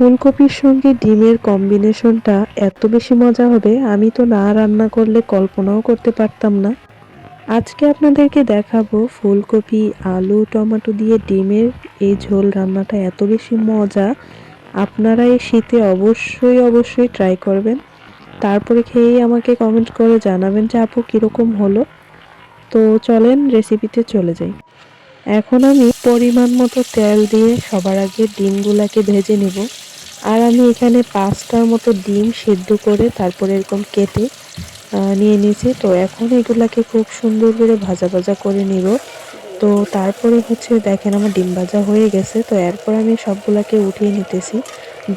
ফুলকপির সঙ্গে ডিমের কম্বিনেশনটা এত বেশি মজা হবে, আমি তো না রান্না করলে কল্পনাও করতে পারতাম না। আজকে আপনাদেরকে দেখাবো ফুলকপি, আলু, টমেটো দিয়ে ডিমের এই ঝোল রান্নাটা এত বেশি মজা। আপনারা এই শীতে অবশ্যই অবশ্যই ট্রাই করবেন। তারপরে খেয়েই আমাকে কমেন্ট করে জানাবেন যে আপু কীরকম হলো। তো চলেন রেসিপিতে চলে যাই। এখন আমি পরিমাণ মতো তেল দিয়ে সবার আগে ডিমগুলাকে ভেজে নেব। আর আমি এখানে পাঁচটার মতো ডিম সেদ্ধ করে তারপরে এরকম কেটে নিয়ে নিয়েছি। তো এখন এগুলাকে খুব সুন্দর করে ভাজা ভাজা করে নিব। তো তারপরে হচ্ছে দেখেন আমার ডিম ভাজা হয়ে গেছে। তো এরপর আমি সবগুলাকে উঠিয়ে নিতেছি।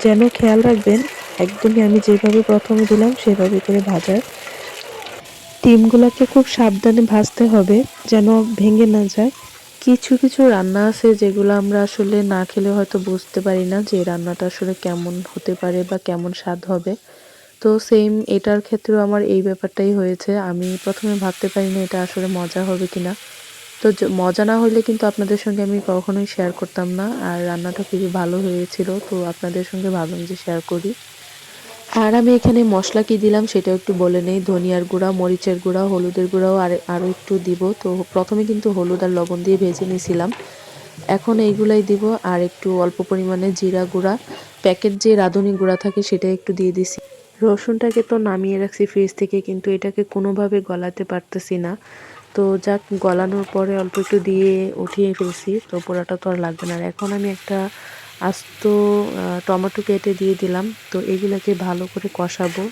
যেন খেয়াল রাখবেন, একদমই আমি যেভাবে প্রথমে দিলাম সেভাবে করে ভাজার। ডিমগুলাকে খুব সাবধানে ভাজতে হবে যেন ভেঙে না যায়। কিছু কিছু রান্না আছে যেগুলো আমরা আসলে না খেলে হয়তো বুঝতে পারি না যে রান্নাটা আসলে কেমন হতে পারে বা কেমন স্বাদ হবে। তো সেম এটার ক্ষেত্রেও আমার এই ব্যাপারটাই হয়েছে। আমি প্রথমে ভাবতে পারি না এটা আসলে মজা হবে কি না তো মজা না হলে কিন্তু আপনাদের সঙ্গে আমি কখনোই শেয়ার করতাম না। আর রান্নাটা খুবই ভালো হয়েছিল। তো আপনাদের সঙ্গে ভাবলাম যে শেয়ার করি। আর আমি এখানে মশলা কি দিলাম সেটাও একটু বলে নেই। ধনিয়ার গুঁড়া, মরিচের গুঁড়া, হলুদের গুঁড়াও আর আরও একটু দিব। তো প্রথমে কিন্তু হলুদ আর লবণ দিয়ে ভেজে নিয়েছিলাম। এখন এইগুলাই দিব আর একটু অল্প পরিমাণে জিরা গুঁড়া। প্যাকেট যে রাঁধুনি গুঁড়া থাকে সেটা একটু দিয়ে দিছি। রসুনটাকে তো নামিয়ে রাখছি ফ্রিজ থেকে, কিন্তু এটাকে কোনোভাবে গলাতে পারতেছি না। তো যাক, গলানোর পরে অল্প একটু দিয়ে উঠিয়ে ফেলছি। তো পোড়াটা তো আর লাগবে না। আর এখন আমি একটা আস্ত টমেটো কেটে দিয়ে দিলাম। তো এগুলোকে ভালো করে কষাবো।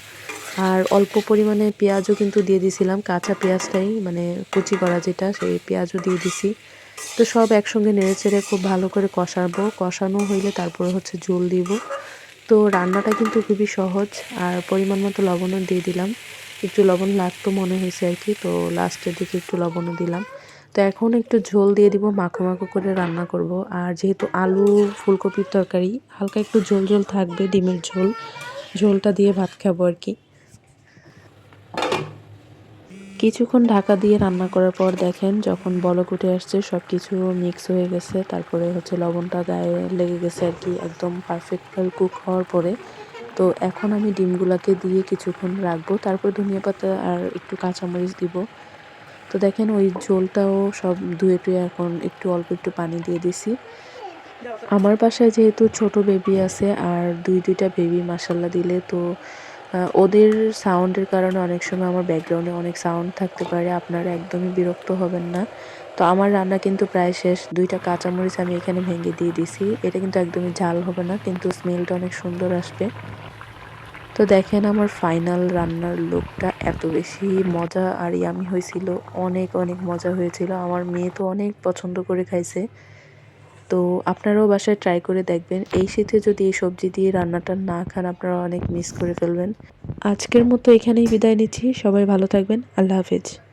আর অল্প পরিমাণে পেঁয়াজও কিন্তু দিয়ে দিছিলাম, কাঁচা পেঁয়াজটাই মানে কুচি করা যেটা, সেই পেঁয়াজও দিয়ে দিছি। তো সব একসঙ্গে নেড়ে চেড়ে খুব ভালো করে কষাবো। কষানো হইলে তারপরে হচ্ছে ঝোল দিব। তো রান্নাটা কিন্তু খুবই সহজ, আর পরিমাণ মতো লবণও দিয়ে দিলাম। একটু লবণ লাগতো মনে হয়েছে আর কি, তো লাস্টের দিকে একটু লবণও দিলাম। তো এখন একটু ঝোল দিয়ে দিব, মাখো মাখো করে রান্না করব। আর যেহেতু আলু, ফুলকপির তরকারি, হালকা একটু ঝোল ঝোল থাকবে, ডিমের ঝোল। ঝোলটা দিয়ে ভাত খাব আর কি। কিছুক্ষণ ঢাকা দিয়ে রান্না করার পর দেখেন যখন বলক উঠে আসছে সব কিছু মিক্স হয়ে গেছে। তারপরে হচ্ছে লবণটা গায়ে লেগে গেছে আর কি, একদম পারফেক্টভাবে কুক হওয়ার পরে। তো এখন আমি ডিমগুলাকে দিয়ে কিছুক্ষণ রাখব। তারপর ধনিয়া পাতা আর একটু কাঁচামরিচ দিব। তো দেখেন ওই ঝোলটাও সব ধুয়ে টুয়ে এখন একটু অল্প একটু পানি দিয়ে দিছি। আমার বাসায় যেহেতু ছোট বেবি আছে আর দুই দুইটা বেবি মাসাল্লা দিলে তো ওদের সাউন্ডের কারণে অনেক সময় আমার ব্যাকগ্রাউন্ডে অনেক সাউন্ড থাকতে পারে, আপনারা একদমই বিরক্ত হবেন না। তো আমার রান্না কিন্তু প্রায় শেষ, দুইটা কাঁচামরিচ আমি এখানে ভেঙে দিয়ে দিছি, এটা কিন্তু একদমই ঝাল হবে না, কিন্তু স্মেলটা অনেক সুন্দর আসবে। তো দেখেন আমার ফাইনাল রান্নার লোকটা এত বেশি মজা আর ইয়ামি হয়েছিল, অনেক অনেক মজা হয়েছিল। আমার মেয়ে তো অনেক পছন্দ করে খাইছে। তো আপনারাও বাসায় ট্রাই করে দেখবেন। এই শীতে যদি এই সবজি দিয়ে রান্নাটা না খান, আপনারা অনেক মিস করে ফেলবেন। আজকের মতো এখানেই বিদায় নিচ্ছি। সবাই ভালো থাকবেন। আল্লাহ হাফেজ।